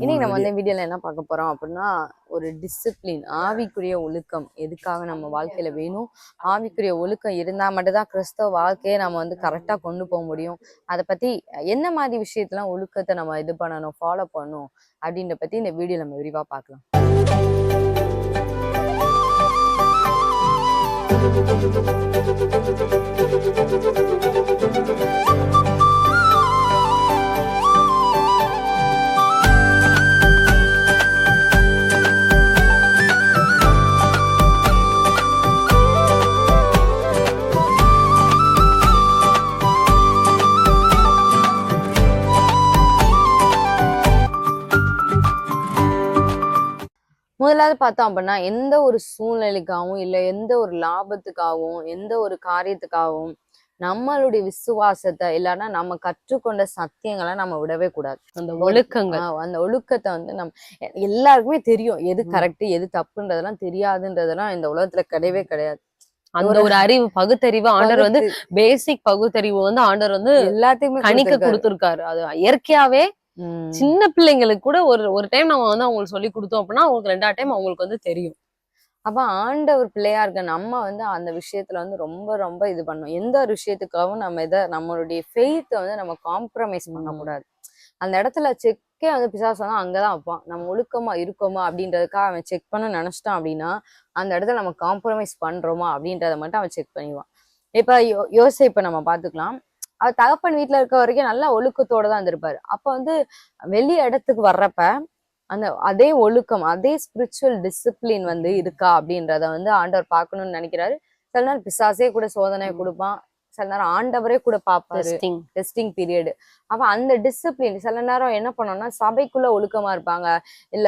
இன்னைக்கு நம்ம வந்து வீடியோல என்ன பார்க்க போறோம் அப்படின்னா ஒரு டிசிப்ளின் ஆவிக்குரிய ஒழுக்கம். எதுக்காக நம்ம வாழ்க்கையில வேணும்? ஆவிக்குரிய ஒழுக்கம் இருந்தா மட்டும்தான் கிறிஸ்தவ வாழ்க்கையை நம்ம வந்து கரெக்டா கொண்டு போக முடியும். அதை பத்தி என்ன மாதிரி விஷயத்தெல்லாம் ஒழுக்கத்தை நம்ம இது பண்ணணும் ஃபாலோ பண்ணணும் அப்படின்ற பத்தி இந்த வீடியோ நம்ம விரிவா பார்க்கலாம். முதலாவது பார்த்தோம் அப்படின்னா எந்த ஒரு சூழ்நிலைக்காகவும் இல்லை எந்த ஒரு லாபத்துக்காகவும் எந்த ஒரு காரியத்துக்காகவும் நம்மளுடைய விசுவாசத்தை இல்லைன்னா நம்ம கற்றுக்கொண்ட சத்தியங்களை நம்ம விடவே கூடாது அந்த ஒழுக்கங்கள் அந்த ஒழுக்கத்தை வந்து நம்ம எ- எல்லாருக்குமே தெரியும் எது. கரெக்ட் எது தப்புன்றதெல்லாம் தெரியாதுன்றதெல்லாம் இந்த உலகத்துல கிடையவே கிடையாது அந்த ஒரு அறிவு பகுத்தறிவு ஆண்டர் வந்து பேசிக் பகுத்தறிவு வந்து ஆண்டர் வந்து எல்லாத்தையுமே கணிக்க கொடுத்திருக்காரு. அது இயற்கையாவே. சின்ன பிள்ளைங்களுக்கு கூட ஒரு ஒரு டைம் நம்ம வந்து அவங்களுக்கு சொல்லி கொடுத்தோம் அப்படின்னா அவங்களுக்கு ரெண்டாவது டைம் அவங்களுக்கு வந்து தெரியும். அப்ப ஆண்டவர் பிள்ளையா இருக்க நம்ம வந்து அந்த விஷயத்துல வந்து ரொம்ப ரொம்ப இது பண்ணணும். எந்த ஒரு விஷயத்துக்காகவும் நம்ம இதை நம்மளுடைய ஃபெய்த்தை வந்து நம்ம காம்ப்ரமைஸ் பண்ணக்கூடாது அந்த இடத்துல செக்கே வந்து பிசாசு வந்து அங்கதான் வைப்பான். நம்ம ஒழுக்கமா இருக்கோமா அப்படின்றதுக்காக அவன் செக் பண்ண நினைச்சிட்டான் அப்படின்னா அந்த இடத்துல நம்ம காம்ப்ரமைஸ் பண்றோமா அப்படின்றத மட்டும் அவன் செக் பண்ணிடுவான். இப்ப யோ யோசிப்பை நம்ம பாத்துக்கலாம் அவர் தகப்பன் வீட்டுல இருக்க வரைக்கும் நல்ல ஒழுக்கத்தோட தான் இருந்திருப்பாரு. அப்ப வந்து வெளி இடத்துக்கு வர்றப்ப அந்த அதே ஒழுக்கம் அதே ஸ்பிரிச்சுவல் டிசிப்ளின் வந்து இருக்கா அப்படின்றத வந்து ஆண்டவர் பார்க்கணும்னு நினைக்கிறாரு. சில நேரம் பிசாசே கூட சோதனை. கொடுப்பான். சில நேரம் ஆண்டவரே கூட பார்ப்பாரு டெஸ்டிங் டெஸ்டிங் பீரியட் அப்ப அந்த டிசிப்ளின் சில நேரம் என்ன பண்ணோம்னா சபைக்குள்ள ஒழுக்கமா இருப்பாங்க. இல்ல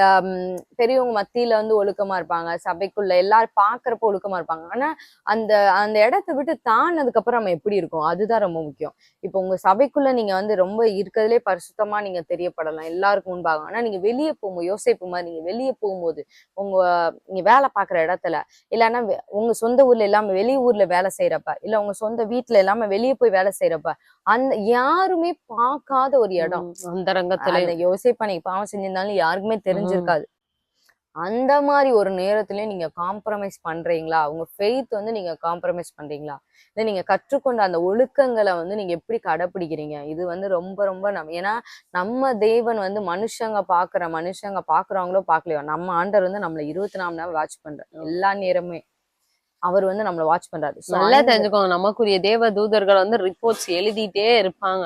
பெரியவங்க மத்தியில வந்து ஒழுக்கமா இருப்பாங்க. சபைக்குள்ள எல்லாரும் பாக்குறப்ப ஒழுக்கமா இருப்பாங்க. ஆனா அந்த அந்த இடத்த விட்டு தாண்டதுக்கு அப்புறம் நம்ம எப்படி இருக்கோம்? அதுதான் ரொம்ப முக்கியம். இப்போ உங்க சபைக்குள்ள நீங்க வந்து ரொம்ப இருக்கிறதுலே பரிசுத்தமா நீங்க தெரியப்படலாம். எல்லாருக்கும் முன்பாக. ஆனா நீங்க வெளியே போகும்போது யோசிப்பு மாதிரி நீங்க வெளியே போகும்போது உங்க நீங்க வேலை பார்க்குற இடத்துல இல்லைன்னா உங்க சொந்த ஊர்ல இல்லாம வெளி ஊர்ல வேலை செய்யறப்ப இல்ல உங்க சொந்த வீட்டுல இல்லாம வெளியே போய் வேலை செய்யறப்ப அந்த யாருமே பார்க்காத ஒரு இடம். அந்த ரங்கத்துல. அந்த யோசிப்பா நீங்க பாவம் செஞ்சிருந்தாலும் யாருக்குமே தெரிஞ்சிருக்காது. அந்த மாதிரி ஒரு நேரத்திலயும் நீங்க காம்ப்ரமைஸ் பண்றீங்களா? உங்க ஃபெய்த் வந்து நீங்க காம்ப்ரமைஸ் பண்றீங்களா? இல்ல நீங்க கற்றுக்கொண்ட அந்த ஒழுக்கங்களை வந்து நீங்க எப்படி கடைப்பிடிக்கிறீங்க? இது வந்து ரொம்ப ரொம்ப நம்ம ஏன்னா நம்ம தேவன் வந்து மனுஷங்க பாக்குற மனுஷங்க பாக்குறவங்களோ பாக்கலையோ நம்ம ஆண்டர் வந்து நம்மள இருபத்தி நாலு நேரம் வாட்ச் பண்றாரு. எல்லா நேரமே. அவர் வந்து நம்மள வாட்ச் பண்றாரு. நல்லா தெரிஞ்சுக்கோங்க நமக்குரிய தேவ தூதர்கள் வந்து ரிப்போர்ட்ஸ் எழுதிட்டே இருப்பாங்க.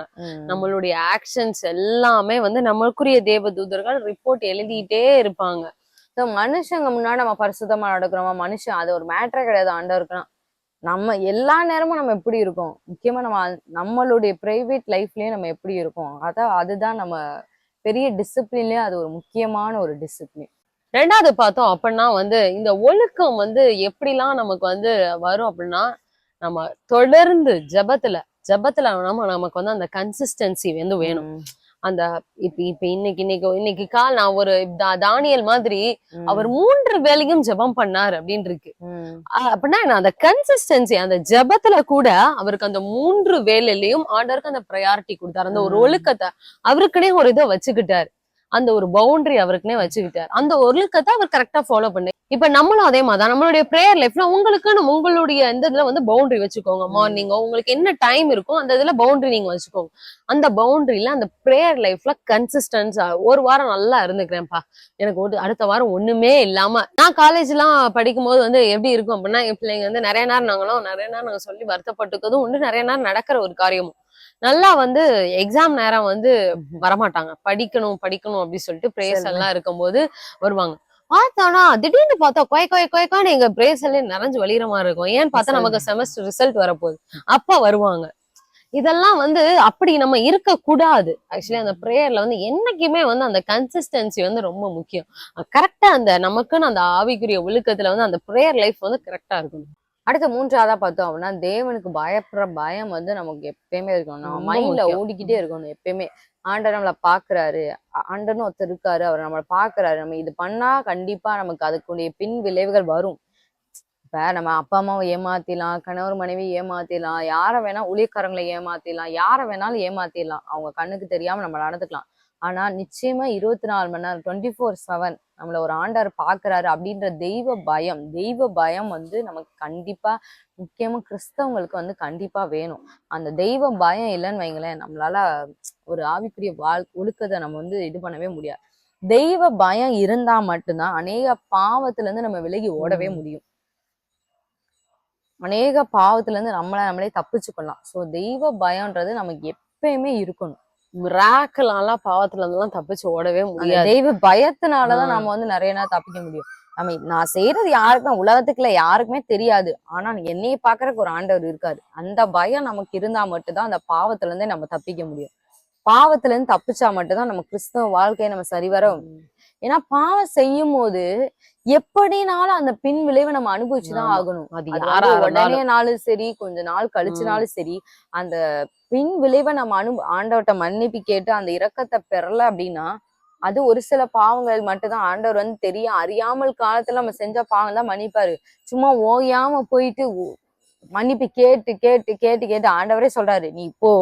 நம்மளுடைய ஆக்ஷன்ஸ் எல்லாமே வந்து நமக்குரிய தேவ தூதர்கள் ரிப்போர்ட் எழுதிட்டே இருப்பாங்க. மனுஷங்க முன்னாடி நம்ம பரிசுத்தமா நடக்கிறோமா? மனுஷன் அது ஒரு மேட்டரே கிடையாது ஆண்டவருக்குலாம் நம்ம எல்லா நேரமும் நம்ம எப்படி இருக்கோம்? முக்கியமா நம்ம நம்மளுடைய பிரைவேட் லைஃப்லயும் நம்ம எப்படி இருக்கோம்? அதான் அதுதான் நம்ம பெரிய டிசிப்ளின்லயே அது ஒரு முக்கியமான ஒரு டிசிப்ளின் ரெண்டாவது பார்த்தோம் அப்படின்னா வந்து இந்த ஒழுக்கம் வந்து எப்படிலாம் நமக்கு வந்து வரும் அப்படின்னா நம்ம தொடர்ந்து ஜெபத்துல ஜெபத்துல நம்ம நமக்கு வந்து அந்த கன்சிஸ்டன்சி வந்து வேணும். அந்த இப்ப இப்ப இன்னைக்கு இன்னைக்கு இன்னைக்கு கால் நான் ஒரு தானியல் மாதிரி அவர் மூன்று வேலையும் ஜெபம் பண்ணார் அப்படின்னு இருக்கு அப்படின்னா அந்த கன்சிஸ்டன்சி அந்த ஜெபத்துல கூட அவருக்கு அந்த மூன்று வேலையிலயும் ஆர்டருக்கு அந்த ப்ரையாரிட்டி கொடுத்தாரு. அந்த ஒரு. ஒழுக்கத்தை அவருக்குனே ஒரு இதை வச்சுக்கிட்டாரு. அந்த ஒரு பவுண்டரி அவருக்குன்னே வச்சுக்கிட்டார். அந்த ஒழுக்கத்தை அவர் கரெக்டா ஃபாலோ பண்ணு இப்ப நம்மளும் அதே மாதிரி தான் நம்மளுடைய ப்ரேயர் லைஃப்ல உங்களுக்குன்னு உங்களுடைய இந்த இதுல வந்து பவுண்டரி வச்சுக்கோங்க. மார்னிங்கோ உங்களுக்கு என்ன டைம் இருக்கோ அந்த இதுல பவுண்டரி நீங்க வச்சுக்கோங்க. அந்த பவுண்டரியில அந்த ப்ரேயர் லைஃப்ல கன்சிஸ்டன்ஸா ஒரு வாரம் நல்லா இருந்துக்கிறேன்ப்பா. எனக்கு ஒரு அடுத்த வாரம் ஒண்ணுமே இல்லாம நான் காலேஜ் எல்லாம் படிக்கும் போது வந்து எப்படி இருக்கும் அப்படின்னா என் பிள்ளைங்க வந்து நிறைய நேரம் நாங்களும் நிறைய நேரம் நாங்க சொல்லி வருத்தப்பட்டுக்கிறதும் உண்டு நிறைய நேரம் நடக்கிற ஒரு காரியமும். நல்லா வந்து எக்ஸாம் நேரம் வந்து வரமாட்டாங்க. படிக்கணும் படிக்கணும் அப்படின்னு சொல்லிட்டு பிரேயர்ஸ். எல்லாம் இருக்கும்போது வருவாங்க. பார்த்தானா திடீர்னு பார்த்தா கொய கொய கொயக்கான்னு எங்க பிரேஸ் எல்லாம் நிறைஞ்சு வழிகிற மாதிரி இருக்கும். ஏன்னு பார்த்தா. நமக்கு செமஸ்டர் ரிசல்ட் வரப்போகுது. அப்ப வருவாங்க. இதெல்லாம் வந்து அப்படி நம்ம இருக்க கூடாது ஆக்சுவலி அந்த ப்ரேயர்ல வந்து என்னைக்குமே வந்து அந்த கன்சிஸ்டன்சி வந்து ரொம்ப முக்கியம். கரெக்டா அந்த நமக்குன்னு அந்த ஆவிக்குரிய ஒழுக்கத்துல வந்து அந்த ப்ரேயர் லைஃப் வந்து கரெக்டா இருக்கணும். அடுத்த மூன்றாவதா பார்த்தோம் அப்படின்னா தேவனுக்கு பயப்படுற பயம் வந்து நமக்கு எப்பயுமே இருக்கணும் நம்ம மைண்ட்ல. ஓடிக்கிட்டே இருக்கணும் எப்பயுமே. ஆண்டர் நம்மள பாக்குறாரு ஆ- ஆண்டர்னு ஒருத்தர் இருக்காரு. அவர் நம்மள பாக்குறாரு நம்ம இது பண்ணா கண்டிப்பா நமக்கு அதுக்குடைய பின் விளைவுகள் வரும். இப்ப நம்ம அப்பா அம்மாவை ஏமாத்திடலாம். கணவர் மனைவி ஏமாத்திடலாம். யாரை வேணா ஊழியக்காரங்களை ஏமாத்திடலாம். யாரை வேணாலும் ஏமாத்திடலாம். அவங்க கண்ணுக்கு தெரியாம நம்ம நடந்துக்கலாம். ஆனா நிச்சயமா இருபத்தி நாலு மணி நேரம் டுவெண்ட்டி ஃபோர் செவன் நம்மள ஒரு ஆண்டவர் பாக்குறாரு அப்படின்ற தெய்வ பயம் தெய்வ பயம் வந்து நமக்கு கண்டிப்பா முக்கியமா கிறிஸ்தவங்களுக்கு வந்து கண்டிப்பா வேணும். அந்த தெய்வ பயம் இல்லைன்னு வைங்களேன் நம்மளால ஒரு ஆவிக்குரிய வாழ் ஒழுக்கத்தை நம்ம வந்து இது பண்ணவே முடியாது. தெய்வ பயம் இருந்தா மட்டும்தான் அநேக பாவத்துல இருந்து நம்ம விலகி ஓடவே. முடியும். அநேக பாவத்துல இருந்து நம்மளை நம்மளே தப்பிச்சுக்கலாம். சோ தெய்வ பயம்ன்றது நமக்கு எப்பயுமே இருக்கணும். மிராக்கலாலாம் பாவத்துல இருந்தெல்லாம் தப்பிச்சு ஓடவே முடியாது. தெய்வ பயத்தினாலதான். நம்ம வந்து நிறைய நேரம் தப்பிக்க முடியும். நம்ம நான் செய்யறது யாருக்குமே உலகத்துக்குள்ள யாருக்குமே தெரியாது. ஆனா என்னைய பாக்குறதுக்கு ஒரு ஆண்டவர் இருக்காரு. அந்த பயம் நமக்கு இருந்தா மட்டும்தான் அந்த பாவத்துல இருந்தே நம்ம தப்பிக்க முடியும். பாவத்துல இருந்து தப்பிச்சா மட்டும்தான் நம்ம கிறிஸ்தவ வாழ்க்கையை நம்ம சரிவர ஏன்னா பாவம் செய்யும் போது எப்படினாலும் அந்த பின் விளைவை நம்ம அனுபவிச்சுதான். ஆகணும். அது உடனே நாளும் சரி கொஞ்ச நாள் கழிச்சுனாலும் சரி அந்த பின் விளைவை நம்ம அனு ஆண்டவர்ட்ட மன்னிப்பு கேட்டு அந்த இரக்கத்தை பெறல அப்படின்னா அது ஒரு சில பாவங்கள் மட்டும்தான். ஆண்டவர் வந்து தெரியும் அறியாமல் காலத்துல நம்ம செஞ்ச பாவம் தான் மன்னிப்பாரு. சும்மா ஓயாம போயிட்டு மன்னிப்பு கேட்டு கேட்டு கேட்டு கேட்டு ஆண்டவரே சொல்றாரு நீ இப்போ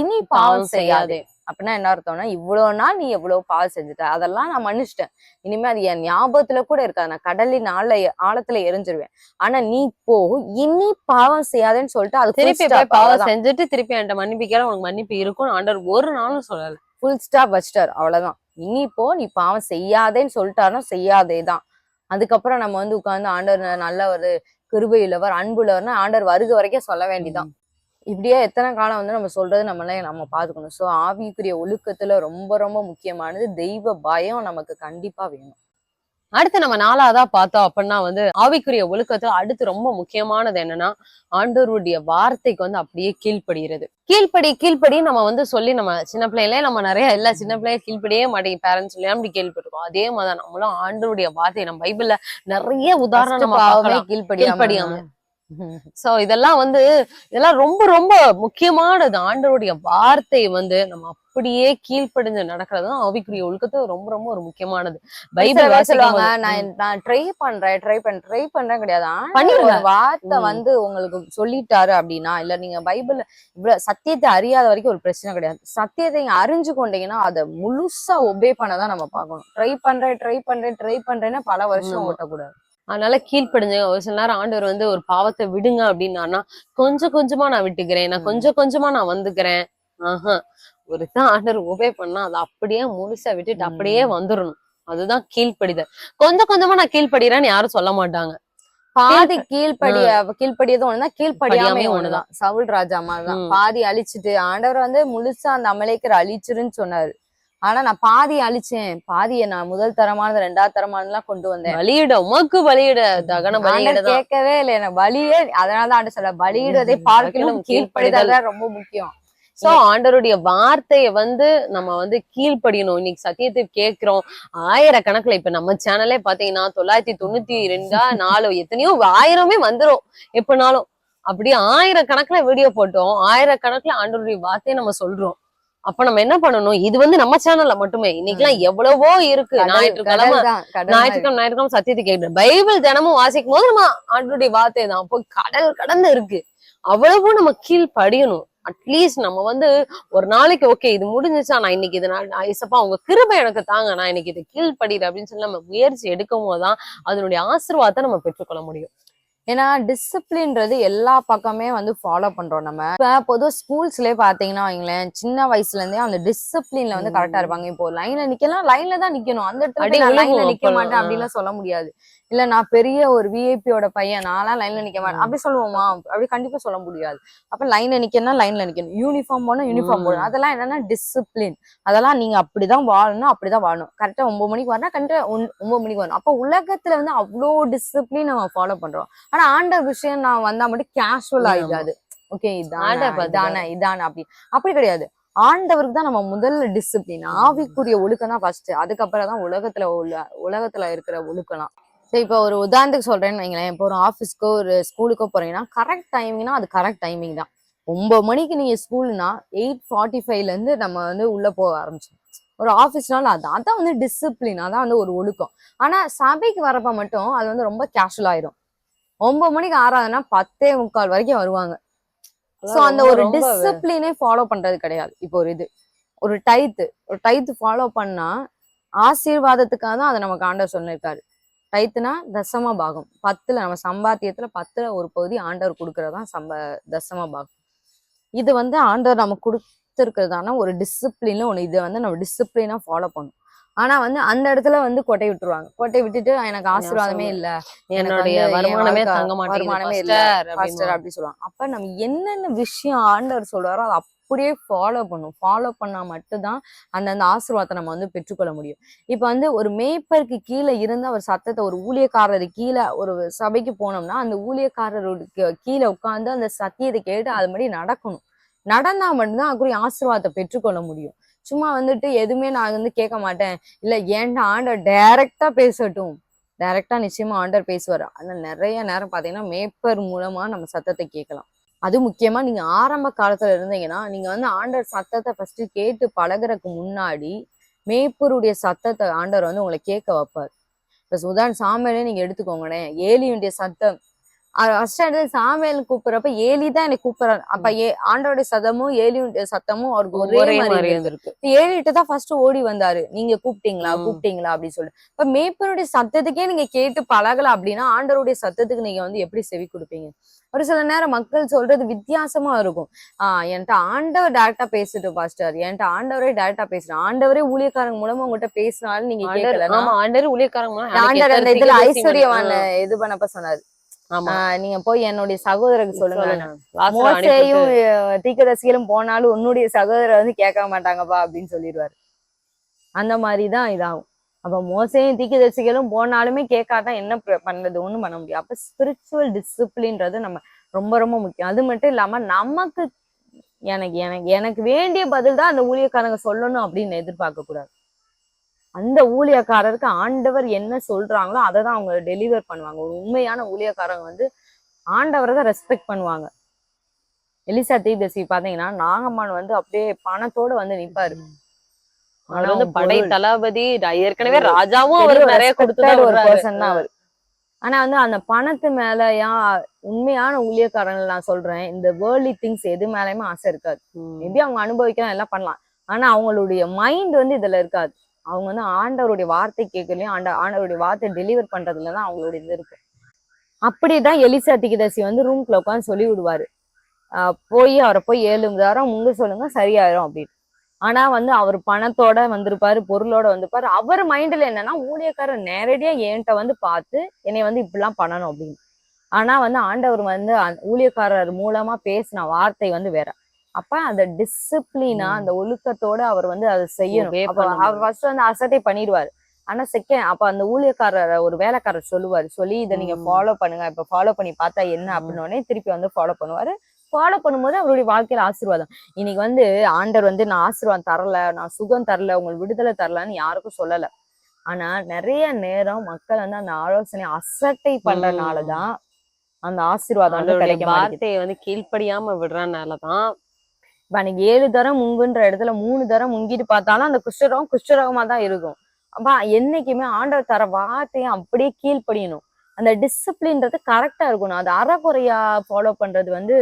இனி பாவம் செய்யாதே. அப்படின்னா என்ன அர்த்தம்னா இவ்வளவு நாள் நீ எவ்வளவு பாவம் செஞ்சுட்ட? அதெல்லாம் நான் மன்னிச்சிட்டேன். இனிமே அது என் ஞாபகத்துல கூட இருக்காது. நான் கடலின் ஆழ ஆழத்துல எரிஞ்சிருவேன். ஆனா நீ போ இனி பாவம் செய்யாதேன்னு சொல்லிட்டு அது திருப்பி போய் பாவம் செஞ்சுட்டு திருப்பி என்கிட்ட மன்னிப்பு கேள உனக்கு மன்னிப்பு இருக்கும் ஆண்டவர் ஒரு நாளும் சொல்லல. ஃபுல் ஸ்டாப் வச்சிட்டாரு. அவ்வளவுதான். இனி போ நீ பாவம் செய்யாதேன்னு சொல்லிட்டாருன்னா செய்யாதே தான் அதுக்கப்புறம் நம்ம வந்து உட்கார்ந்து ஆண்டவர் நல்லவர் கிருபையுள்ளவர் அன்புள்ளவர்னு ஆண்டவர் வருக வரைக்கும் சொல்ல வேண்டியதான் இப்படியே எத்தனை காலம் வந்து நம்ம சொல்றது நம்மளே நம்ம பாத்துக்கணும் சோ ஆவிக்குரிய ஒழுக்கத்துல ரொம்ப ரொம்ப முக்கியமானது தெய்வ பயம் நமக்கு கண்டிப்பா வேணும். அடுத்து நம்ம நாலாவதா பார்த்தோம் அப்படின்னா வந்து ஆவிக்குரிய ஒழுக்கத்துல அடுத்து ரொம்ப முக்கியமானது என்னன்னா ஆண்டவருடைய வார்த்தைக்கு வந்து அப்படியே கீழ்ப்படுகிறது. கீழ்ப்படி கீழ்ப்படி நம்ம வந்து சொல்லி நம்ம சின்ன பிள்ளையிலே நம்ம நிறைய எல்லா சின்ன பிள்ளைய கீழ்ப்படியே மாட்டேங்க பேரண்ட்ஸ் சொல்லி அப்படி கேள்விப்பட்டிருக்கோம். அதே மாதிரி நம்மளும் ஆண்டவருடைய வார்த்தை நம்ம பைபிள்ல நிறைய உதாரணம் கீழ்ப்படியாம. சோ இதெல்லாம் வந்து இதெல்லாம் ரொம்ப ரொம்ப முக்கியமானது. ஆண்டவருடைய வார்த்தை வந்து நம்ம அப்படியே கீழ்ப்படிஞ்சு நடக்கிறது தான் ஆவிக்குரிய ஒழுக்கத்து ரொம்ப ரொம்ப ஒரு முக்கியமானது. பைபிள் சொல்லுவாங்க நான் நான் ட்ரை பண்றேன் ட்ரை பண்றேன் ட்ரை பண்றேன் கிடையாது. வார்த்தை. வந்து உங்களுக்கு சொல்லிட்டாரு அப்படின்னா இல்ல நீங்க பைபிள் இவ்வளவு சத்தியத்தை அறியாத வரைக்கும் ஒரு பிரச்சனை கிடையாது. சத்தியத்தை நீங்க அறிஞ்சு கொண்டீங்கன்னா அதை முழுசா ஒபே பண்ணதான் நம்ம பார்க்கணும். ட்ரை பண்றேன் ட்ரை பண்றேன் ட்ரை பண்றேன்னு பல வருஷம். ஓட்டக்கூடாது. அதனால கீழ்ப்படிஞ்சு ஒரு சில நேரம் ஆண்டவர் வந்து ஒரு பாவத்தை விடுங்க அப்படின்னானா கொஞ்சம் கொஞ்சமா நான் விட்டுக்கிறேன். நான். கொஞ்சம் கொஞ்சமா நான் வந்துக்கிறேன். ஆஹா. ஒரு தான் ஆண்டவர் உபே பண்ணா அதை அப்படியே முழுசா விட்டுட்டு. அப்படியே வந்துடணும் அதுதான் கீழ்ப்படிதல். கொஞ்சம் கொஞ்சமா நான் கீழ்ப்படிறேன்னு யாரும் சொல்ல மாட்டாங்க. பாதி கீழ்ப்படிய கீழ்ப்படியது ஒண்ணுதான் கீழ்ப்படியாமே படியாமே ஒண்ணுதான் சவுல் ராஜா மாதிரிதான். பாதி அழிச்சிட்டு ஆண்டவர் வந்து முழுசா அந்த அமலேக்கர் அழிச்சிருன்னு சொன்னாரு. ஆனா நான் பாதி அழிச்சேன். பாதியை நான் முதல் தரமானது ரெண்டாவது தரமானதுலாம் கொண்டு வந்தேன். பலியிட உமக்கு பலியிட. தகன பலியிட ஆண்டவர் கேட்கவே இல்லை. எனக்கு பலியே அதனாலதான் ஆண்டு சொல்ல பலியிடுவதை பார்க்கணும். கீழ்ப்படிதல். ரொம்ப முக்கியம். சோ ஆண்டவருடைய வார்த்தையை வந்து நம்ம வந்து கீழ்ப்படியணும். இன்னைக்கு சத்தியத்தை கேட்கிறோம். ஆயிரக்கணக்குல இப்ப நம்ம சேனலே பாத்தீங்கன்னா தொள்ளாயிரத்தி தொண்ணூத்தி ரெண்டா நாலு எத்தனையோ ஆயிரமே வந்துரும். எப்பனாலும். அப்படி ஆயிரக்கணக்குல வீடியோ போட்டோம். ஆயிரக்கணக்குல ஆண்டவருடைய வார்த்தையை நம்ம சொல்றோம். அப்ப நம்ம என்ன பண்ணணும்? இது வந்து நம்ம சேனல்ல மட்டுமே. இன்னைக்கெல்லாம் எவ்வளவோ இருக்கு. ஞாயிற்றுக்கிழமை. ஞாயிற்றுக்கிழமை ஞாயிற்றுக்கிழமை சத்தியத்தை கேட்கிறேன் பைபிள் தினமும் வாசிக்கும் போது நம்ம ஆண்டருடைய வார்த்தை தான். அப்போ கடல் கடந்து இருக்கு. அவ்வளவும் நம்ம கீழ் படியணும். அட்லீஸ்ட் நம்ம வந்து ஒரு நாளைக்கு ஓகே இது முடிஞ்சிச்சா நான் இன்னைக்கு இது நான் ஐசப்பா உங்க கிருபை எனக்கு தாங்க. நான் இன்னைக்கு இது கீழ் படிடு அப்படின்னு சொல்லி நம்ம முயற்சி எடுக்கும் போதுதான் அதனுடைய ஆசீர்வாதத்தை நம்ம பெற்றுக்கொள்ள முடியும். ஏன்னா டிசிப்ளின்றது எல்லா பக்கமே வந்து ஃபாலோ பண்றோம் நம்ம. இப்ப பொதுவா ஸ்கூல்ஸ்லயே பாத்தீங்கன்னா வைங்களேன் சின்ன வயசுல இருந்தே அந்த டிசிப்ளின்ல வந்து. கரெக்டா இருப்பாங்க. இப்போ லைன்ல நிக்கலாம் லைன்ல தான் நிக்கணும். அந்த இடத்துல லைன்ல நிக்க. மாட்டேன் அப்படின்லாம் சொல்ல முடியாது. இல்ல நான் பெரிய ஒரு விஐபியோட பையன் நான்லாம் லைன்ல நிக்க மாட்டேன். அப்படி சொல்லுவோமா? அப்படி கண்டிப்பா சொல்ல முடியாது. அப்ப லைன்ல நிக்கணும்னா லைன்ல நிக்கணும். யூனிஃபார்ம் போனா யூனிஃபார்ம். போடணும். அதெல்லாம் என்னன்னா டிசிப்ளின் அதெல்லாம் நீங்க அப்படிதான் வாழணும் அப்படிதான் வாழணும். கரெக்டா ஒன்பது மணிக்கு வரணும் கரெக்டா ஒன்பது மணிக்கு வரணும். அப்ப உலகத்துல வந்து அவ்வளோ டிசிப்ளின் நம்ம ஃபாலோ பண்றோம். ஆனா ஆண்டவர் விஷயம் நான் வந்தா மட்டும் கேஷுவல். ஆயிடாது ஓகே இதான. இதான இதான அப்படி. அப்படி கிடையாது. ஆண்டவருக்கு தான் நம்ம முதல்ல டிசிப்ளின் ஆவிக்குரிய ஒழுக்கம் தான் ஃபர்ஸ்ட் அதுக்கப்புறம் தான் உலகத்துல உள்ள உலகத்துல இருக்கிற ஒழுக்கலாம் சரி இப்போ ஒரு உதாரணத்துக்கு சொல்றேன்னு வைங்களேன். இப்போ ஒரு ஆஃபீஸ்க்கோ ஒரு ஸ்கூலுக்கோ போறீங்கன்னா கரெக்ட் டைமிங்னா அது கரெக்ட் டைமிங் தான். ஒன்பது மணிக்கு நீங்க ஸ்கூல்னா எயிட் ஃபார்ட்டி ஃபைவ்ல இருந்து நம்ம வந்து உள்ள போக ஆரம்பிச்சோம் ஒரு ஆஃபீஸ்னால அது அதான் வந்து டிசிப்ளின் அதான் வந்து ஒரு ஒழுக்கம். ஆனா சபைக்கு வரப்ப மட்டும் அது வந்து ரொம்ப கேஷுவல் ஆயிரும். ஒன்பது மணிக்கு ஆறாதுன்னா பத்தே முக்கால் வரைக்கும் வருவாங்க. சோ அந்த ஒரு டிசிப்ளினே ஃபாலோ பண்றது கிடையாது. இப்போ ஒரு இது. ஒரு டைத்து ஒரு டைத்து ஃபாலோ பண்ணா ஆசீர்வாதத்துக்காக தான் அதை நமக்கு ஆண்டவர் சொல்லியிருக்காரு. டைத்துனா தசம பாகம். பத்துல நம்ம சம்பாத்தியத்துல பத்துல ஒரு பகுதி ஆண்டவர் கொடுக்கறதா சம்ப தசம பாகம். இது வந்து ஆண்டவர் நமக்கு கொடுத்துருக்கிறதான ஒரு டிசிப்ளின்ல ஒண்ணு. இதை வந்து நம்ம டிசிப்ளினா ஃபாலோ பண்ணும் ஆனா வந்து அந்த இடத்துல வந்து கொட்டை விட்டுருவாங்க. கொட்டை விட்டுட்டு எனக்கு ஆசீர்வாதமே இல்ல. என்னுடைய வருமானமே தங்க வருமானமே இல்ல. அப்படி சொல்லுவாங்க. அப்ப நம்ம என்னென்ன விஷயம் ஆண்டவர் சொல்றாரோ அதை அப்படியே ஃபாலோ பண்ணும். ஃபாலோ பண்ணா மட்டும்தான் அந்தந்த ஆசீர்வாதத்தை நம்ம வந்து பெற்றுக்கொள்ள முடியும். இப்ப வந்து ஒரு மேய்ப்பருக்கு கீழே இருந்து அவர் சத்தத்தை ஒரு ஊழியக்காரர் கீழே ஒரு சபைக்கு போனோம்னா அந்த ஊழியக்காரருக்கு கீழே உட்கார்ந்து அந்த சத்தியத்தை கேட்டு அது மாதிரி நடக்கணும். நடந்தா மட்டும்தான் அதுக்குரிய ஆசீர்வாதத்தை பெற்றுக்கொள்ள முடியும். சும்மா வந்துட்டு எதுவுமே நான் வந்து கேட்க மாட்டேன். இல்ல ஏன்டா ஆண்டர் டைரக்டா பேசட்டும். டைரக்டா நிச்சயமா ஆண்டர் பேசுவார். ஆனா நிறைய நேரம் பாத்தீங்கன்னா மேப்பர் மூலமா நம்ம சத்தத்தை கேட்கலாம். அது முக்கியமா நீங்க ஆரம்ப காலத்துல இருந்தீங்கன்னா நீங்க வந்து ஆண்டர் சத்தத்தை ஃபர்ஸ்ட் கேட்டு பழகிறதுக்கு முன்னாடி மேய்ப்பருடைய சத்தத்தை ஆண்டவர் வந்து உங்களை கேட்க வைப்பார். இப்போ சுதான் சாமியிலே நீங்கள் எடுத்துக்கோங்களேன். ஏலியுடைய சத்தம் ஃபர்ஸ்ட் எடுத்து சாமியல் கூப்பிடுறப்ப ஏலி தான் என்னை கூப்பிடுறாரு அப்ப ஏ ஆண்டோடைய சத்தமும் ஏலியுடைய சத்தமும் அவருக்கு ஒரே மாதிரி இருந்திருக்கு. ஏழிட்டு தான் ஃபர்ஸ்ட் ஓடி வந்தாரு. நீங்க கூப்பிட்டீங்களா. கூப்பிட்டீங்களா? அப்படின்னு சொல்லிட்டு இப்ப மேய்ப்பனுடைய சத்தத்துக்கே நீங்க கேட்டு பழகல அப்படின்னா ஆண்டவருடைய சத்தத்துக்கு நீங்க வந்து எப்படி செவி கொடுப்பீங்க? ஒரு சில நேரம் மக்கள் சொல்றது வித்தியாசமா இருக்கும். ஆஹ் என்கிட்ட ஆண்டவர் டைரக்டா பேசிட்டு பாஸ்டர் என்கிட்ட ஆண்டவரே டைரக்டா பேசுறேன் ஆண்டவரே ஊழியக்காரங்க மூலமா உங்ககிட்ட பேசினாலும் நீங்க ஆண்டவர் ஊழியக்காரங்க எனக்கு ஆண்டவர் அந்த இதுல ஐஸ்வர்யவான் இது பண்ணப்ப சொன்னாரு. நீங்க போய் என்னுடைய சகோதரருக்கு சொல்லுங்க. மோசையும் அனுப்பிவிட்டு, தீக்கதரிசிகளும் போனாலும் உன்னுடைய சகோதரர் வந்து கேட்க மாட்டாங்கப்பா அப்படின்னு சொல்லிடுவாரு. அந்த மாதிரிதான் இதாகும். அப்ப மோசையும் தீக்கதரிசிகளும் போனாலுமே கேட்காட்டா என்ன பண்றது ஒண்ணும் பண்ண முடியும் அப்ப ஸ்பிரிச்சுவல் டிசிப்ளின்றது நம்ம ரொம்ப ரொம்ப முக்கியம். அது மட்டும் இல்லாம நமக்கு எனக்கு எனக்கு எனக்கு வேண்டிய பதில் தான் அந்த ஊழியக்காரங்க சொல்லணும் அப்படின்னு எதிர்பார்க்க கூடாது. அந்த ஊழியக்காரருக்கு ஆண்டவர் என்ன சொல்றாங்களோ அதை தான் அவங்க டெலிவர் பண்ணுவாங்க. ஒரு உண்மையான ஊழியக்காரங்க வந்து ஆண்டவரை தான் ரெஸ்பெக்ட் பண்ணுவாங்க. எலிசா தீர்தசி பாத்தீங்கன்னா நாகம்மான் வந்து அப்படியே பணத்தோட வந்து நிப்பாரு. அவர் வந்து ஆனா படை. தளபதி ஏற்கனவே ராஜாவும் அவருக்கு ஒரு நிறைய கொடுத்துதான் ஒரு. பர்சன் தான் அவர். ஆனா வந்து அந்த பணத்து மேலயா உண்மையான ஊழியக்காரங்கள் நான் சொல்றேன் இந்த வேர்லி திங்ஸ் எது மேலயுமே ஆசை இருக்காது. மேபி அவங்க அனுபவிக்கலாம் எல்லாம் பண்ணலாம். ஆனா அவங்களுடைய மைண்ட் வந்து இதுல இருக்காது. அவங்க வந்து ஆண்டவருடைய வார்த்தை கேட்கலையும் ஆண்ட ஆண்டவருடைய வார்த்தை டெலிவர் பண்றதுல தான் அவங்களுடைய இது இருக்கு. அப்படிதான் எலிசா திகிதசி வந்து ரூம்குள்ள உட்காந்து சொல்லி விடுவாரு. ஆஹ் போய் அவரை போய் ஏழு தாரம் முங்க சொல்லுங்க சரியாயிரும் அப்படின்னு. ஆனா வந்து அவர் பணத்தோட வந்திருப்பாரு பொருளோட வந்திருப்பாரு. அவர் மைண்ட்ல என்னன்னா ஊழியக்காரர் நேரடியா என்கிட்ட வந்து பார்த்து என்னை வந்து இப்படிலாம் பண்ணணும் அப்படின்னு. ஆனா வந்து ஆண்டவர் வந்து அந்த ஊழியக்காரர் மூலமா பேசின வார்த்தை வந்து வேற. அப்ப அந்த டிசிப்ளினா. அந்த ஒழுக்கத்தோட அவர் வந்து அதை செய்யணும். அவர் ஃபர்ஸ்ட் வந்து அசட்டை பண்ணிடுவாரு. ஆனா செகண்ட் அப்ப அந்த ஊழியக்காரர் ஒரு வேலைக்காரர் சொல்லுவாரு. சொல்லி இதை நீங்க. ஃபாலோ பண்ணுங்க. இப்ப ஃபாலோ பண்ணி பார்த்தா என்ன? ம். அப்படின்னு உடனே திருப்பி வந்து ஃபாலோ பண்ணுவாரு. ஃபாலோ பண்ணும்போது அவருடைய வாழ்க்கையில ஆசீர்வாதம். இன்னைக்கு வந்து ஆண்டவர் வந்து நான் ஆசீர்வாதம் தரல நான் சுகம் தரல உங்களுக்கு விடுதலை தரலன்னு யாருக்கும் சொல்லல. ஆனா நிறைய நேரம் மக்கள் வந்து அந்த ஆலோசனை அசட்டை பண்றதுனாலதான் அந்த ஆசீர்வாதம் வந்து வார்த்தையை வந்து கீழ்ப்படியாம விடுறதுனாலதான் இப்ப அன்னைக்கு ஏழு தரம் முங்குன்ற இடத்துல மூணு தரம் முங்கிட்டு பார்த்தாலும் அந்த குஷ்டரோகம் குஷ்டரோகமா தான் இருக்கும். அப்ப என்னைக்குமே ஆண்டவர் தர வார்த்தையை அப்படியே கீழ்ப்படியணும். அந்த டிசிப்ளின்றது கரெக்டா இருக்கணும். அது அறகுறையா ஃபாலோ பண்றது வந்து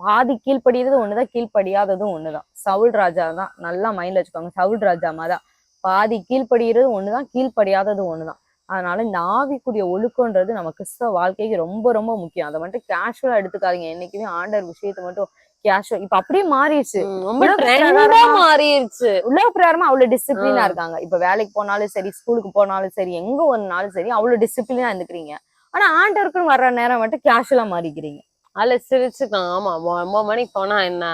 பாதி கீழ்ப்படியறது ஒண்ணுதான் கீழ்ப்படியாததும் ஒண்ணுதான். சவுல் ராஜா தான். நல்லா மைண்ட்ல வச்சுக்கோங்க. சவுல் ராஜா தான். பாதி கீழ்ப்படியறது ஒண்ணுதான் கீழ்ப்படியாதது ஒண்ணுதான். அதனால இந்த ஆவிக்குரிய ஒழுக்கம்ன்றது நம்ம கிறிஸ்தவ வாழ்க்கைக்கு ரொம்ப ரொம்ப முக்கியம். அதை மட்டும் கேஷுவலா எடுத்துக்காதீங்க. என்னைக்குமே ஆண்டர் விஷயத்தை மட்டும் கேஷுவல் இப்ப அப்படியே மாறிடுச்சு. ரொம்ப ட்ரெண்டா மாறிடுச்சு. உலக பிரகாரமா அவ்வளவு டிசிப்ளினா. இருக்காங்க. இப்ப வேலைக்கு போனாலும் சரி ஸ்கூலுக்கு போனாலும் சரி எங்க ஒன்னாலும் சரி அவ்வளவு டிசிப்ளினா இருந்துக்கிறீங்க. ஆனா ஆண்டவருக்குன்னு வர்ற நேரம் மட்டும் கேஷுவலா மாறிக்கிறீங்க. அதுல சிரிச்சுக்கலாம் ஆமா ஒன்பது மணிக்கு போனா என்ன?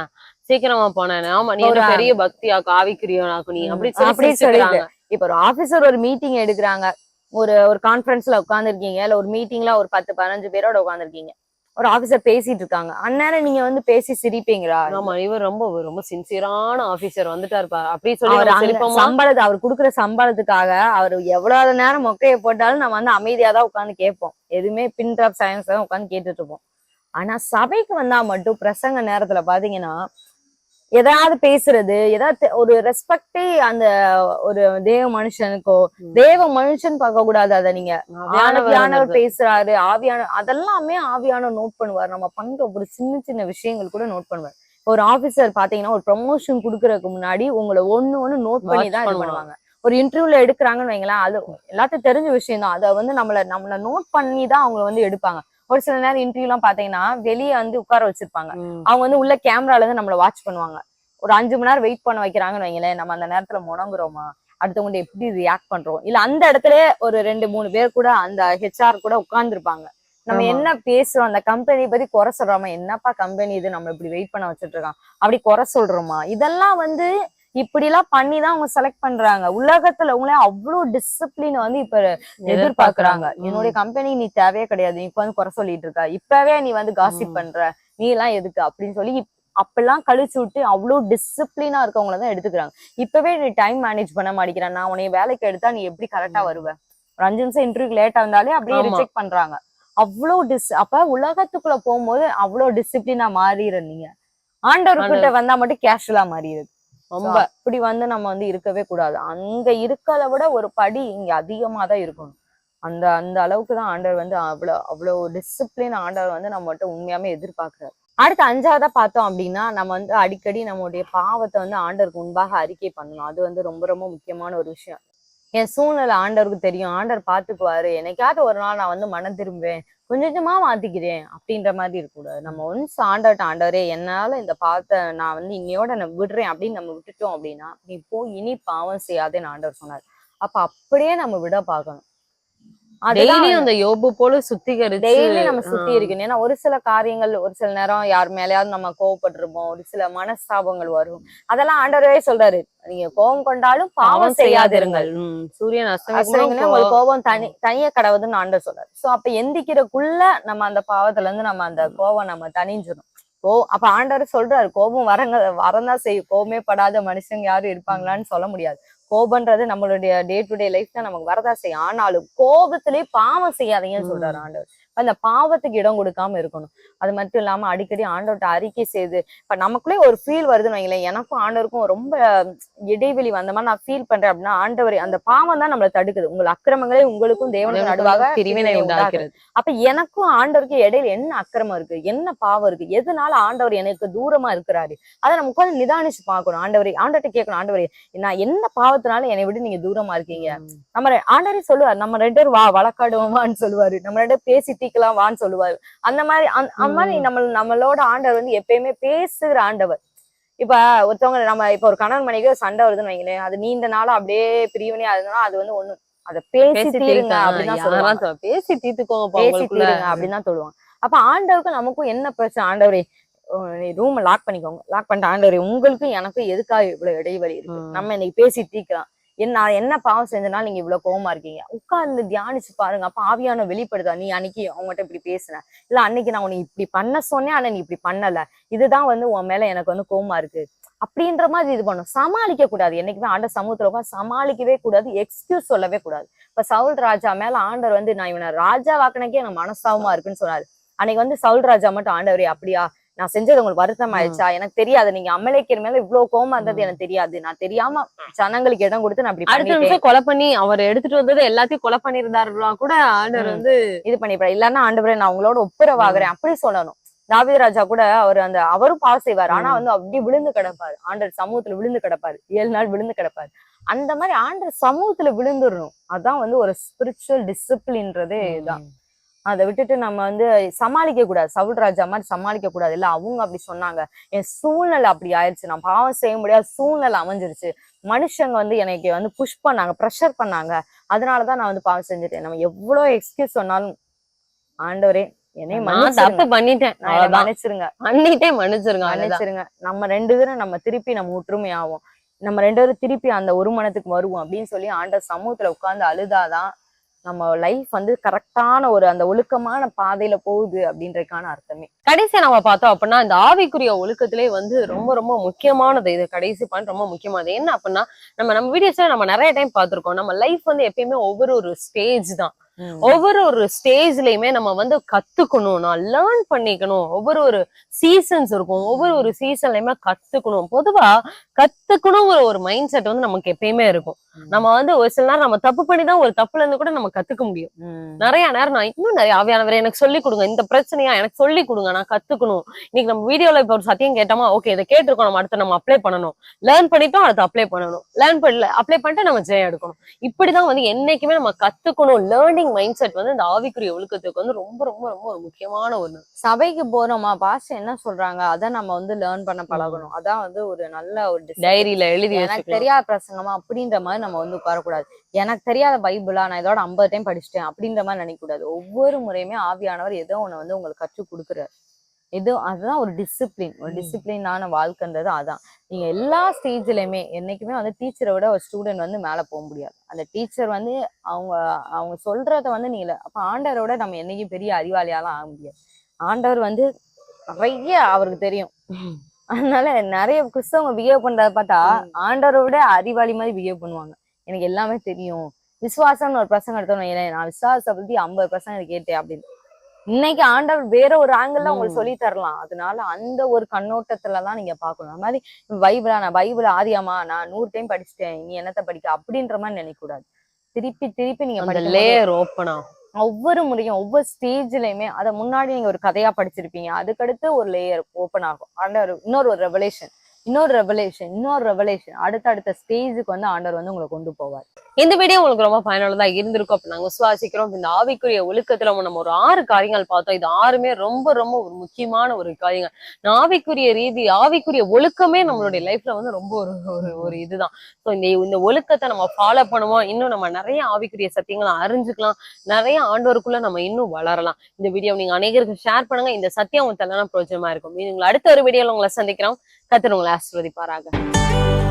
சீக்கிரமா போனா என்ன? ஆமா நீ பெரிய பக்தியாக்கு ஆவிக்குரியவனாக்கு நீ? அப்படி அப்படி சிரிச்சுக்கிறாங்க. இப்ப ஒரு ஆபீசர் ஒரு மீட்டிங் எடுக்கிறாங்க. ஒரு ஒரு கான்ஃபரன்ஸ்ல உட்காந்துருக்கீங்க இல்ல ஒரு மீட்டிங்ல ஒரு பத்து பதினஞ்சு பேரோட உட்காந்துருக்கீங்க ஒரு ஆபீசர் பேசிட்டு இருக்காங்க அந்நேரம் நீங்க வந்து பேசி சிரிப்பீங்களா? ஆமா இவர் ரொம்ப ரொம்ப சின்சியரான ஆபீசர் வந்துட்டாரு அப்படி சொல்லி சம்பளத்தை அவர் கொடுக்குற சம்பளத்துக்காக அவர் எவ்வளவு நேரம் மொக்கையை போட்டாலும் நம்ம வந்து அமைதியா தான் உட்காந்து கேட்போம். எதுவுமே பின் ட்ராப் சயின்ஸ் தான் உட்காந்து கேட்டுட்டு இருப்போம். ஆனா சபைக்கு வந்தா மட்டும் பிரசங்க நேரத்துல பாத்தீங்கன்னா ஏதாவது பேசுறது ஏதாவது ஒரு ரெஸ்பெக்டே அந்த ஒரு தேவ மனுஷனுக்கோ. தேவ மனுஷன் பார்க்க கூடாது அத நீங்க ஆவியானவர். பேசுறாரு ஆவியான அதெல்லாமே ஆவியான நோட் பண்ணுவார் நம்ம பண்ற ஒரு சின்ன சின்ன விஷயங்கள் கூட நோட் பண்ணுவார் ஒரு ஆபீசர் பாத்தீங்கன்னா ஒரு ப்ரமோஷன் குடுக்கறதுக்கு முன்னாடி உங்களை ஒண்ணு ஒண்ணு நோட் பண்ணி தான் இது பண்ணுவாங்க. ஒரு இன்டர்வியூல எடுக்கிறாங்கன்னு வைங்களேன் அது எல்லாத்துக்கும் தெரிஞ்ச விஷயம் தான் அதை வந்து நம்மள நம்மள நோட் பண்ணி தான் அவங்க வந்து எடுப்பாங்க ஒரு சில நேரம் இன்டர்வியூ எல்லாம் பாத்தீங்கன்னா வெளியே வந்து உட்கார வச்சிருப்பாங்க. அவங்க வந்து உள்ள கேமரால இருந்து நம்மள வாட்ச் பண்ணுவாங்க. ஒரு அஞ்சு மணி நேரம் வெயிட் பண்ண வைக்கிறாங்கன்னு வைங்களேன் நம்ம அந்த நேரத்துல முடங்குறோமா அடுத்தவங்க எப்படி ரியாக்ட் பண்றோம்? இல்ல அந்த இடத்துல ஒரு ரெண்டு மூணு பேர் கூட அந்த ஹெச்ஆர் கூட உட்கார்ந்துருப்பாங்க. நம்ம. என்ன பேசுறோம்? அந்த கம்பெனி பத்தி குறை சொல்றோமா? என்னப்பா கம்பெனி இது? நம்ம இப்படி வெயிட் பண்ண வச்சுட்டு இருக்கான். அப்படி குறை சொல்றோமா? இதெல்லாம் வந்து இப்படி எல்லாம் பண்ணி தான் அவங்க செலக்ட் பண்றாங்க. உலகத்துல உங்களே அவ்வளவு டிசிப்ளின் வந்து இப்ப எதிர்பார்க்கறாங்க. என்னுடைய கம்பெனி நீ தேவையே கிடையாது. நீ இப்ப வந்து குறை சொல்லிட்டு இருக்க. இப்பவே நீ வந்து காசிப். பண்ற. நீ எல்லாம் எதுக்கு? அப்படின்னு சொல்லி அப்பெல்லாம் கழிச்சு விட்டு அவ்வளவு டிசிப்ளினா இருக்கவங்கள தான் எடுத்துக்கிறாங்க. இப்பவே நீ டைம் மேனேஜ் பண்ண மாட்டேங்கிற நான் உன்னை வேலைக்கு எடுத்தா நீ எப்படி கரெக்டா வருவ? ஒரு அஞ்சு நிமிஷம் இன்டர்வியூ லேட்டா இருந்தாலே அப்படியே. ரிஜெக்ட் பண்றாங்க. அவ்வளவு டிஸ் அப்ப உலகத்துக்குள்ள போகும்போது அவ்வளவு டிசிப்ளினா மாறிடுற நீங்க ஆண்டவர். கிட்ட வந்தா மட்டும் கேஷுவலா மாறிடுது. ரொம்ப So, அப்படி வந்து நம்ம வந்து இருக்கவே கூடாது. அங்க இருக்கறத விட ஒரு படி இங்க அதிகமா தான் இருக்கணும். அந்த அந்த அளவுக்கு தான் ஆண்டவர் வந்து அவ்வளவு அவ்வளவு டிசிப்ளின் ஆண்டவர் வந்து நம்மகிட்ட உண்மையாமே எதிர்பார்க்கிறார். அடுத்து அஞ்சாவதா பார்த்தோம் அப்படின்னா நம்ம வந்து அடிக்கடி நம்மளுடைய பாவத்தை வந்து ஆண்டவருக்கு முன்பாக அறிக்கை பண்ணணும். அது வந்து ரொம்ப ரொம்ப முக்கியமான ஒரு விஷயம். என் சூழ்நிலை ஆண்டவருக்கு தெரியும். ஆண்டவர் பாத்துக்குவாரு என்னைக்காவது ஒரு நாள் நான் வந்து மனம் திரும்புவேன். கொஞ்சம் கொஞ்சமா மாத்திக்கிறேன் அப்படின்ற மாதிரி இருக்கக்கூடாது. நம்ம ஒன்ஸ் ஆண்டவர்ட்ட ஆண்டவரே என்னால இந்த பாவத்தை நான் வந்து இன்னையோட நான் விடுறேன் அப்படின்னு நம்ம விட்டுட்டோம் அப்படின்னா நீ போ இனி பாவம் செய்யாதேன்னு ஆண்டவர் சொன்னார். அப்ப அப்படியே நம்ம விட பார்க்கணும். டெய்லியும் அந்த யோபு போல சுத்திகரிச்சு டெய்லி நம்ம சுத்தி. இருக்கணும். ஏன்னா ஒரு சில காரியங்கள் ஒரு சில நேரம் யார் மேலயாவது நம்ம கோவப்பட்டிருப்போம். ஒரு சில மனஸ்தாபங்கள் வரும். அதெல்லாம் ஆண்டவரே சொல்றாரு. நீங்க கோபம் கொண்டாலும் பாவம் செய்யாதிருங்கள். சூரியன் அஸ்தமிக்கும் உங்களுக்கு கோபம் தனி தனிய கடவுதுன்னு ஆண்டவர் சொல்றாரு. சோ அப்ப எந்திக்கிறக்குள்ள நம்ம அந்த பாவத்துல இருந்து நம்ம அந்த கோபம் நம்ம தனிஞ்சிடும் ஓ அப்ப ஆண்டவர் சொல்றாரு கோபம் வரங்க வரதான் செய்யும். கோபமே படாத மனுஷங்க யாரும் இருப்பாங்களான்னு சொல்ல முடியாது. கோபம்ன்றது நம்மளுடைய டே டு டே லைஃப்ல நமக்கு வரதா செய்யும். ஆனாலும் கோபத்திலே பாவம் செய்யாதீங்கன்னு சொல்றாரு ஆண்டவர். அந்த பாவத்துக்கு இடம் கொடுக்காம இருக்கணும். அது மட்டும் இல்லாம அடிக்கடி ஆண்டவர்கிட்ட அறிக்கை செய்து இப்ப நமக்குள்ளே ஒரு ஃபீல் வருதுன்னு வைங்களேன். எனக்கும் ஆண்டவருக்கும் ரொம்ப இடைவெளி வந்த மாதிரி நான் ஃபீல் பண்றேன் அப்படின்னா ஆண்டவர் அந்த பாவம் தான் நம்மளை தடுக்குது. உங்கள் அக்கிரமங்களே உங்களுக்கும் தேவனுக்கு நடுவாக பிரிவினை உண்டாக்குறது அப்ப எனக்கும் ஆண்டவருக்கும் இடையில என்ன அக்கிரமம் இருக்கு? என்ன பாவம் இருக்கு? எதனால ஆண்டவர் எனக்கு தூரமா இருக்கிறாரு? அதை நம்ம உட்கார்ந்து நிதானிச்சு பார்க்கணும். ஆண்டவரே ஆண்டவர்கிட்ட கேட்கணும். ஆண்டவரே நான் என்ன பாவத்தினால என்னை விட்டு நீங்க தூரமா இருக்கீங்க. நம்ம ஆண்டவரே சொல்லுவாரு நம்ம ரெண்டு பேரும் வா வழக்காடுவோமான்னு சொல்லுவாரு. நம்ம ரெண்டு பேரும் தீக்கலாம் வான்னு சொல்லுவாரு. அந்த மாதிரி அந்த- மாதிரி நம்ம நம்மளோட ஆண்டவர் வந்து எப்பயுமே பேசுகிற ஆண்டவர். இப்ப ஒருத்தவங்க நம்ம இப்ப ஒரு கணவன் மனைவி சண்டை வருதுன்னு வைங்களேன் அது நீண்ட நாளா அப்படியே பிரிவினையா இருந்தனா அது வந்து ஒண்ணு. அதை பேசி தீருங்க அப்படின்னு சொல்லுவாங்க. பேசி தீர்த்துக்கோங்க பேசி தீருங்க அப்படின்னு தான் சொல்லுவாங்க. அப்ப ஆண்டவருக்கும் நமக்கும் என்ன பிரச்சனை? ஆண்டவரே ரூம் லாக் பண்ணிக்கோங்க. லாக் பண்ணிட்டு ஆண்டவரே உங்களுக்கும் எனக்கும் எதுக்காக இவ்வளவு இடைவெளி இருக்கு. நம்ம இன்னைக்கு பேசி தீக்கலாம் என்ன நான் என்ன பாவம் செஞ்சனால நீங்க இவ்வளவு கோவமா இருக்கீங்க. உட்கார்ந்து தியானிச்சு பாருங்க. அப்ப ஆவியான வெளிப்படுதா நீ அன்னைக்கு அவங்ககிட்ட இப்படி பேசுன. இல்ல அன்னைக்கு நான் உன்னை இப்படி பண்ண சொன்னேன். ஆனா நீ இப்படி பண்ணல. இதுதான் வந்து உன் மேல எனக்கு வந்து கோவமா இருக்கு. அப்படின்ற மாதிரி இது பண்ணும். சமாளிக்க கூடாது. என்னைக்குமே ஆண்ட சமூகத்துல உட்காந்து சமாளிக்கவே கூடாது. எக்ஸ்கியூஸ் சொல்லவே கூடாது. இப்ப சவுல் ராஜா மேல ஆண்டவர் வந்து நான் இவனை ராஜா வாக்குனக்கே எனக்கு மனசாவமா இருக்குன்னு சொன்னாரு. அன்னைக்கு வந்து சவுல் ராஜா மட்டும் ஆண்டவரே அப்படியா? நான் செஞ்சது உங்களுக்கு வருத்தம் ஆயிடுச்சா எனக்கு தெரியாது. நீங்க அமலேக்கிற மேல இவ்வளவு கோவமா இருந்தது எனக்கு தெரியாது. நான் தெரியாம ஜனங்களுக்கு இடம் கொடுத்து நான் அப்படி அடுத்த நிமிஷம் கொலை பண்ணி அவர் எடுத்துட்டு வந்தது எல்லாத்தையும் கொலை பண்ணிருந்தாருன்னா கூட ஆண்டவர். வந்து இது பண்ணிப்பேன் இல்லன்னா ஆண்டவரே நான் உங்களோட ஒப்புரவாகிறேன். அப்படி சொல்லணும். தாவீது ராஜா கூட அவர் அந்த அவரும் பாவம் செய்வார். ஆனா. வந்து அப்படி விழுந்து கிடப்பாரு. ஆண்டவர் சமூகத்துல விழுந்து கிடப்பாரு. ஏழு நாள் விழுந்து கிடப்பாரு. அந்த மாதிரி ஆண்டவர் சமூகத்துல விழுந்துடணும். அதான் வந்து ஒரு ஸ்பிரிச்சுவல் டிசிப்ளின்றதே இதுதான் அதை விட்டுட்டு நம்ம வந்து சமாளிக்க கூடாது. சவுல் ராஜா மாதிரி சமாளிக்க கூடாது. இல்ல அவங்க அப்படி சொன்னாங்க. என் சூழ்நிலை அப்படி ஆயிடுச்சு நான் பாவம் செய்ய முடியாத சூழ்நிலை அமைஞ்சிருச்சு. மனுஷங்க வந்து எனக்கு வந்து புஷ் பண்ணாங்க ப்ரெஷர் பண்ணாங்க. அதனாலதான் நான் வந்து பாவம் செஞ்சுட்டேன். நம்ம எவ்வளவு எக்ஸ்கியூஸ் சொன்னாலும் ஆண்டவரே தப்பு பண்ணிட்டேன். மன்னிச்சிருங்க. பண்ணிட்டே மன்னிச்சிருங்க மன்னிச்சிருங்க. நம்ம ரெண்டு பேரும் நம்ம திருப்பி நம்ம ஒற்றுமை ஆவோம் நம்ம ரெண்டு பேரும் திருப்பி அந்த ஒரு மனத்துக்கு வருவோம் அப்படின்னு சொல்லி ஆண்டவர் சமூகத்துல உட்கார்ந்து அழுதாதான் நம்ம லைஃப் வந்து கரெக்டான ஒரு அந்த ஒழுக்கமான பாதையில போகுது அப்படின்றதுக்கான அர்த்தமே. கடைசியா நம்ம பார்த்தோம் அப்படின்னா இந்த ஆவிக்குரிய ஒழுக்கத்திலே வந்து ரொம்ப ரொம்ப முக்கியமானது. இது கடைசி பாயிண்ட் ரொம்ப முக்கியமானது என்ன அப்படின்னா நம்ம நம்ம வீடியோஸ்ல நம்ம நிறைய டைம் பார்த்திருக்கோம். நம்ம லைஃப் வந்து எப்பயுமே ஒவ்வொரு ஒரு ஸ்டேஜ் தான். ஒவ்வொரு ஒரு ஸ்டேஜ்லயுமே நம்ம வந்து கத்துக்கணும். நான் லேர்ன் பண்ணிக்கணும். ஒவ்வொரு ஒரு சீசன்ஸ் இருக்கும். ஒவ்வொரு ஒரு சீசன்லயுமே கத்துக்கணும். பொதுவா கத்துக்கணுங்கிற ஒரு மைண்ட் செட் வந்து நமக்கு எப்பயுமே இருக்கும். நம்ம வந்து ஒரு சில நேரம் நம்ம தப்பு பண்ணி தான் ஒரு தப்புல இருந்து கூட நம்ம கத்துக்க முடியும். நிறைய நேரம் நான் இன்னும் நிறைய ஆவியானவரை எனக்கு சொல்லி கொடுங்க. இந்த பிரச்சனையா எனக்கு சொல்லி கொடுங்க. நான் கத்துக்கணும். இன்னைக்கு நம்ம வீடியோல இப்ப ஒரு சத்தியம் கேட்டோமா ஓகே இதை கேட்டிருக்கோம் நம்ம அடுத்து நம்ம அப்ளை பண்ணணும். லேர்ன் பண்ணிட்டோம் அடுத்து அப்ளை பண்ணணும். லேர்ன் பண்ணல அப்ளை பண்ணிட்டு நம்ம ஜெயம் எடுக்கணும். இப்படிதான் வந்து என்னைக்குமே நம்ம கத்துக்கணும். லேர்னிங் மைண்ட் செட் வந்து இந்த ஆவிக்குரிய ஒழுக்கத்துக்கு வந்து ரொம்ப ரொம்ப ரொம்ப ஒரு முக்கியமான ஒண்ணு. சபைக்கு போறோமா பாஸ் என்ன சொல்றாங்க? அத நம்ம வந்து லேர்ன் பண்ண பழகணும். அதான் வந்து ஒரு நல்ல ஒரு. டைரியில எழுதி எனக்கு தெரியாத பிரசங்கமா அப்படின்ற மாதிரி நம்ம வந்து உட்காரக்கூடாது. எனக்கு தெரியாத பைபிளா நான் இதோட ஐம்பது டைம் படிச்சிட்டேன் அப்படின்ற மாதிரி நினைக்க கூடாது ஒவ்வொரு முறையுமே ஆவியானவர் ஏதோ ஒண்ணு வந்து உங்களுக்கு கற்றுக் கொடுக்குறாரு. ஏதோ அதுதான் ஒரு டிசிப்ளின் ஒரு. டிசிப்ளினான வாழ்க்கைன்றது அதான். நீங்க எல்லா ஸ்டேஜ்லயுமே என்னைக்குமே வந்து டீச்சரை விட ஒரு ஸ்டூடெண்ட் வந்து மேல போக முடியாது. அந்த டீச்சர் வந்து அவங்க அவங்க சொல்றத வந்து நீங்க அப்ப ஆண்டவரோட நம்ம என்னைக்கும் பெரிய அறிவாளியாலாம் ஆக முடியாது. ஆண்டவர் வந்து நிறைய அவருக்கு தெரியும். அதனால நிறைய கிறிஸ்தவங்க பிஹேவ் பண்றத பார்த்தா ஆண்டவரை விட அறிவாளி மாதிரி பிஹேவ் பண்ணுவாங்க. எனக்கு எல்லாமே தெரியும். விசுவாசம்னு ஒரு பிரசங்கம் எடுத்தோம் நான் விசுவாசத்தை பத்தி ஐம்பது பிரசங்கம் கேட்டேன் அப்படின்னு. இன்னைக்கு ஆண்டவர் வேற ஒரு ஆங்கிள் உங்களுக்கு. சொல்லி தரலாம். அதனால அந்த ஒரு கண்ணோட்டத்துல தான் நீங்க பாக்கணும் அது மாதிரி பைபிளா? நான் பைபிள் ஆதியாமா? நான் நூறு டைம் படிச்சுட்டேன். நீ என்னத்த படிக்க? அப்படின்ற மாதிரி நினைக்க கூடாது. திருப்பி திருப்பி நீங்க லேயர் ஓப்பன் ஆகும். ஒவ்வொரு முறையும் ஒவ்வொரு ஸ்டேஜ்லயுமே அதை முன்னாடி நீங்க ஒரு கதையா படிச்சிருப்பீங்க. அதுக்கடுத்து ஒரு லேயர் ஓப்பன் ஆகும். ஆண்டவர் இன்னொரு ஒரு ரெவலேஷன் இன்னொரு ரெவலேஷன் இன்னொரு ரெவலேஷன் அடுத்தடுத்த ஸ்டேஜுக்கு வந்து ஆண்டவர் வந்து உங்களை கொண்டு போவார். இந்த வீடியோ உங்களுக்கு ரொம்ப பயனுள்ளதா இருந்திருக்கும் அப்ப நாங்க விசுவாசிக்கிறோம். இந்த ஆவிக்குரிய ஒழுக்கத்துல நம்ம ஒரு ஆறு காரியங்கள் பார்த்தோம். இது ஆறுமே ரொம்ப ரொம்ப ஒரு முக்கியமான ஒரு காரியங்கள். இந்த ஆவிக்குரிய ரீதி ஆவிக்குரிய ஒழுக்கமே நம்மளுடைய லைஃப்ல வந்து ரொம்ப ஒரு ஒரு ஒரு இதுதான். ஸோ இந்த இந்த ஒழுக்கத்தை நம்ம ஃபாலோ பண்ணுவோம். இன்னும் நம்ம நிறைய ஆவிக்குரிய சத்தியங்களை அறிஞ்சுக்கலாம். நிறைய ஆண்டோருக்குள்ள நம்ம இன்னும் வளரலாம். இந்த வீடியோ நீங்க அநேகருக்கு ஷேர் பண்ணுங்க. இந்த சத்தியம் உங்களுக்கு பிரயோஜனமா இருக்கும். உங்களை அடுத்த ஒரு வீடியோல உங்களை சந்திக்கிறோம். கத்திர உங்களை ஆசிர்வதிப்பாராக.